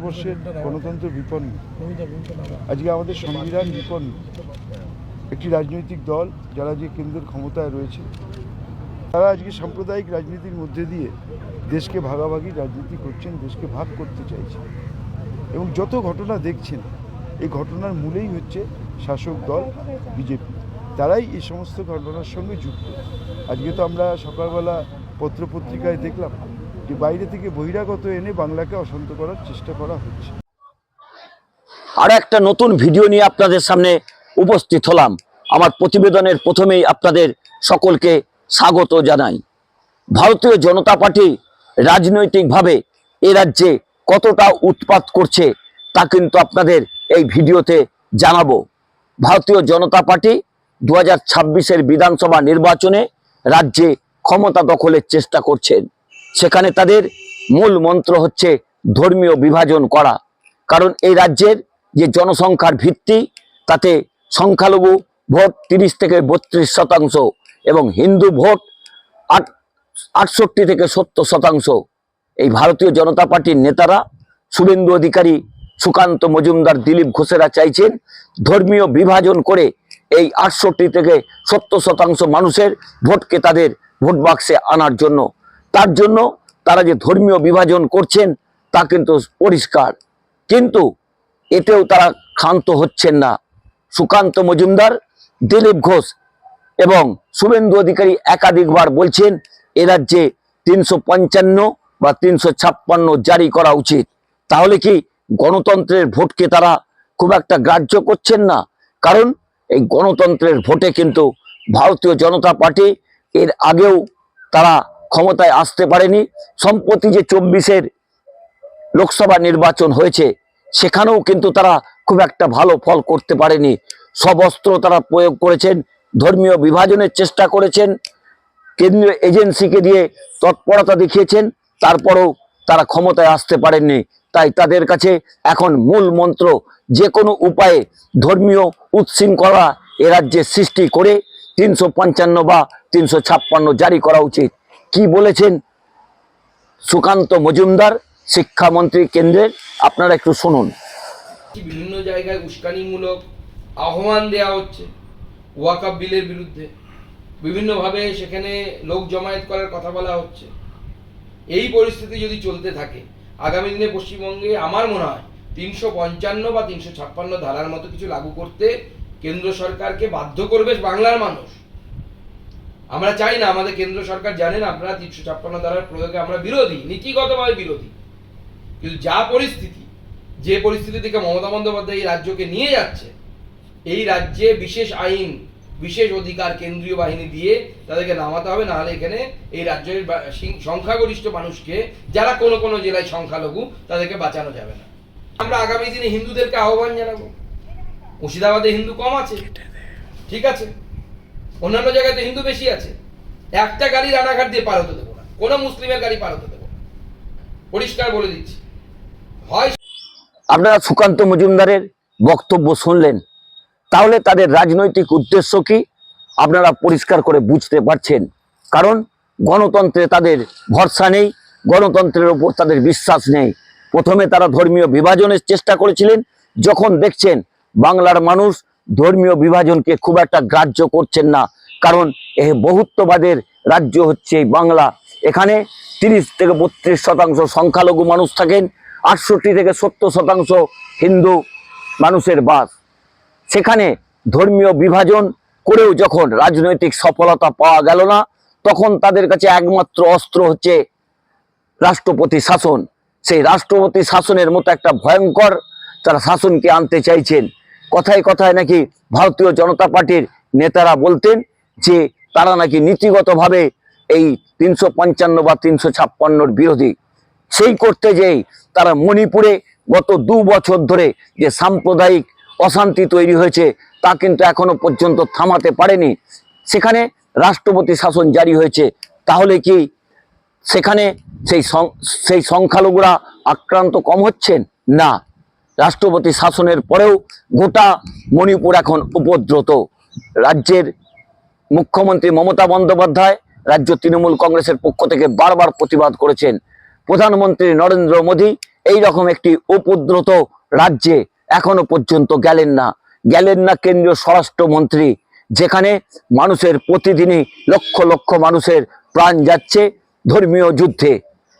ভারতবর্ষের গণতন্ত্র বিপন্ন। আজকে আমাদের সংবিধান বিপন্ন। একটি রাজনৈতিক দল যারা যে কেন্দ্রের ক্ষমতায় রয়েছে, তারা আজকে সাম্প্রদায়িক রাজনীতির মধ্যে দিয়ে দেশকে ভাগাভাগি রাজনীতি করছেন, দেশকে ভাগ করতে চাইছেন। এবং যত ঘটনা দেখছেন, এই ঘটনার মূলেই হচ্ছে শাসক দল বিজেপি। তারাই এই সমস্ত ঘটনার সঙ্গে যুক্ত। আজকে তো আমরা সকালবেলা পত্রপত্রিকায় দেখলাম যে বাইরে থেকে বহিরাগত এনে বাংলাকে অশান্ত করার চেষ্টা করা হচ্ছে। আর একটা নতুন ভিডিও নিয়ে আপনাদের সামনে উপস্থিত হলাম। আমার প্রতিবেদনের প্রথমেই আপনাদের সকলকে স্বাগত জানাই। ভারতীয় জনতা পার্টি রাজনৈতিকভাবে এ রাজ্যে কতটা উৎপাত করছে তা কিন্তু আপনাদের এই ভিডিওতে জানাব। ভারতীয় জনতা পার্টি দু হাজার বিধানসভা নির্বাচনে রাজ্যে ক্ষমতা দখলের চেষ্টা করছেন। সেখানে তাদের মূল মন্ত্র হচ্ছে ধর্মীয় বিভাজন করা। কারণ এই রাজ্যের যে জনসংখ্যার ভিত্তি, তাতে সংখ্যালঘু ভোট তিরিশ থেকে বত্রিশ শতাংশ এবং হিন্দু ভোট আট, আটষট্টি থেকে সত্তর শতাংশ। এই ভারতীয় জনতা পার্টির নেতারা শুভেন্দু অধিকারী সুকান্ত মজুমদার, দিলীপ ঘোষেরা চাইছেন ধর্মীয় বিভাজন করে এই আটষট্টি থেকে সত্তর শতাংশ মানুষের ভোটকে তাদের ভোট বাক্সে আনার জন্য। তার জন্য তারা যে ধর্মীয় বিভাজন করছেন তা কিন্তু পরিষ্কার। কিন্তু এতেও তারা ক্ষান্ত হচ্ছেন না। সুকান্ত মজুমদার, দিলীপ ঘোষ এবং শুভেন্দু অধিকারী একাধিকবার বলছেন, এ রাজ্যে তিনশো পঞ্চান্ন বা তিনশো ছাপ্পান্ন জারি করা উচিত। তাহলে কি গণতন্ত্রের ভোটকে তারা খুব একটা গ্রাহ্য করছেন না? কারণ এই গণতন্ত্রের ভোটে কিন্তু ভারতীয় জনতা পার্টি এর আগেও তারা ক্ষমতায় আসতে পারেনি। সম্প্রতি যে চব্বিশের লোকসভা নির্বাচন হয়েছে, সেখানেও কিন্তু তারা খুব একটা ভালো ফল করতে পারেনি। সব অস্ত্র তারা প্রয়োগ করেছেন, ধর্মীয় বিভাজনের চেষ্টা করেছেন, কেন্দ্রীয় এজেন্সিকে দিয়ে তৎপরতা দেখিয়েছেন, তারপরেও তারা ক্ষমতায় আসতে পারেননি। তাই তাদের কাছে এখন মূল মন্ত্র, যে কোনো উপায়ে ধর্মীয় উচ্ছৃঙ্খলা এ রাজ্যে সৃষ্টি করে তিনশো পঞ্চান্ন বা তিনশো ছাপ্পান্ন জারি করা উচিত। কি বলেছেন সুকান্ত মজুমদার শিক্ষামন্ত্রী কেন্দ্রের? আপনারা একটু শুনুন। বিভিন্ন জায়গায় উস্কানিমূলক আহ্বান দেওয়া হচ্ছে ওয়াকাব বিলের বিরুদ্ধে। বিভিন্নভাবে সেখানে লোক জমায়েত করার কথা বলা হচ্ছে। এই পরিস্থিতি যদি চলতে থাকে, আগামী দিনে পশ্চিমবঙ্গে আমার মনে হয় তিনশো পঞ্চান্ন বা তিনশো ছাপ্পান্ন ধারার মতো কিছু লাগু করতে কেন্দ্র সরকারকে বাধ্য করবে বাংলার মানুষ। আমরা চাই না, আমাদের কেন্দ্র সরকার জানেন আপনারা তিনশো ছাপ্পান্ন ধারার প্রয়োগে আমরা বিরোধী, নীতিগতভাবে বিরোধী। কিন্তু যা পরিস্থিতি, যে পরিস্থিতি থেকে মমতা বন্দ্যোপাধ্যায় এই রাজ্যকে নিয়ে যাচ্ছে, এই রাজ্যে বিশেষ আইন, বিশেষ অধিকার কেন্দ্রীয় বাহিনী দিয়ে তাদেরকে নামাতে হবে নাহলে এখানে এই রাজ্যের সংখ্যাগরিষ্ঠ মানুষকে, যারা কোনো কোনো জেলায় সংখ্যালঘু, তাদেরকে বাঁচানো যাবে না। আমরা আগামী দিনে হিন্দুদেরকে আহ্বান জানাব। মুর্শিদাবাদে হিন্দু কম আছে। ঠিক আছে। অন্যান্য জায়গায় তো হিন্দু বেশি আছে। একটা গাড়ি রানাঘাট দিয়ে পার হতে দেবো না। কোনো মুসলিমের গাড়ি পার হতে দেবো পরিষ্কার বলে দিচ্ছি। হয় আপনারা সুকান্ত মজুমদারের বক্তব্য শুনলেন। তাহলে তাদের রাজনৈতিক উদ্দেশ্য কি? আপনারা পরিষ্কার করে বুঝতে পারছেন। কারণ গণতন্ত্রে তাদের ভরসা নেই, গণতন্ত্রের ওপর তাদের বিশ্বাস নেই। প্রথমে তারা ধর্মীয় বিভাজনের চেষ্টা করেছিলেন, যখন দেখছেন বাংলার মানুষ ধর্মীয় বিভাজনকে খুব একটা গ্রাহ্য করছেন না। কারণ এ বহুত্ববাদের রাজ্য হচ্ছে এই বাংলা। এখানে তিরিশ থেকে বত্রিশ শতাংশ সংখ্যালঘু মানুষ থাকেন, আটষট্টি থেকে সত্তর শতাংশ হিন্দু মানুষের বাস। সেখানে ধর্মীয় বিভাজন করেও যখন রাজনৈতিক সফলতা পাওয়া গেল না, তখন তাদের কাছে একমাত্র অস্ত্র হচ্ছে রাষ্ট্রপতি শাসন। সেই রাষ্ট্রপতি শাসনের মতো একটা ভয়ঙ্কর তারা শাসনকে আনতে চাইছেন। কথায় কথায় নাকি ভারতীয় জনতা পার্টির নেতারা বলতেন যে তারা নাকি নীতিগতভাবে এই তিনশো পঞ্চান্ন বা তিনশো ছাপ্পান্নর বিরোধী। সেই করতে যেই তারা মণিপুরে গত দু বছর ধরে যে সাম্প্রদায়িক অশান্তি তৈরি হয়েছে তা কিন্তু এখনও পর্যন্ত থামাতে পারেনি। সেখানে রাষ্ট্রপতি শাসন জারি হয়েছে, তাহলে কি সেখানে সেই সেই সংখ্যালঘুরা আক্রান্ত কম হচ্ছেন? না। রাষ্ট্রপতি শাসনের পরেও গোটা মণিপুর এখন উপদ্রুত। রাজ্যের মুখ্যমন্ত্রী মমতা বন্দ্যোপাধ্যায় রাজ্য তৃণমূল কংগ্রেসের পক্ষ থেকে বারবার প্রতিবাদ করেছেন। প্রধানমন্ত্রী নরেন্দ্র মোদী এই রকম একটি উপদ্রত রাজ্যে এখনও পর্যন্ত গেলেন না। গেলেন না কেন্দ্রীয় স্বরাষ্ট্রমন্ত্রী, যেখানে মানুষের প্রতিদিনই লক্ষ লক্ষ মানুষের প্রাণ যাচ্ছে ধর্মীয় যুদ্ধে।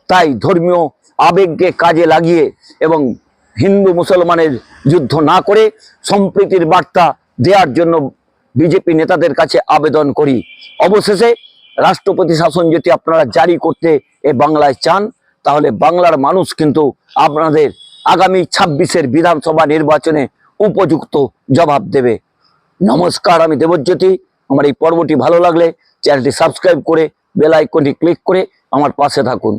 তাই ধর্মীয় আবেগকে কাজে লাগিয়ে এবং হিন্দু মুসলমানের যুদ্ধ না করে সম্প্রীতির বার্তা দেওয়ার জন্য বিজেপি নেতাদের কাছে আবেদন করি। অবশেষে রাষ্ট্রপতি শাসন যদি আপনারা জারি করতে এ বাংলায় চান, তাহলে বাংলার মানুষ কিন্তু আপনাদের আগামী ছাব্বিশের বিধানসভা নির্বাচনে উপযুক্ত জবাব দেবে। নমস্কার, আমি দেবজ্যোতি। আমার এই পর্বটি ভালো লাগলে চ্যানেলটি সাবস্ক্রাইব করে, বেল আইকনটি ক্লিক করে আমার পাশে থাকুন।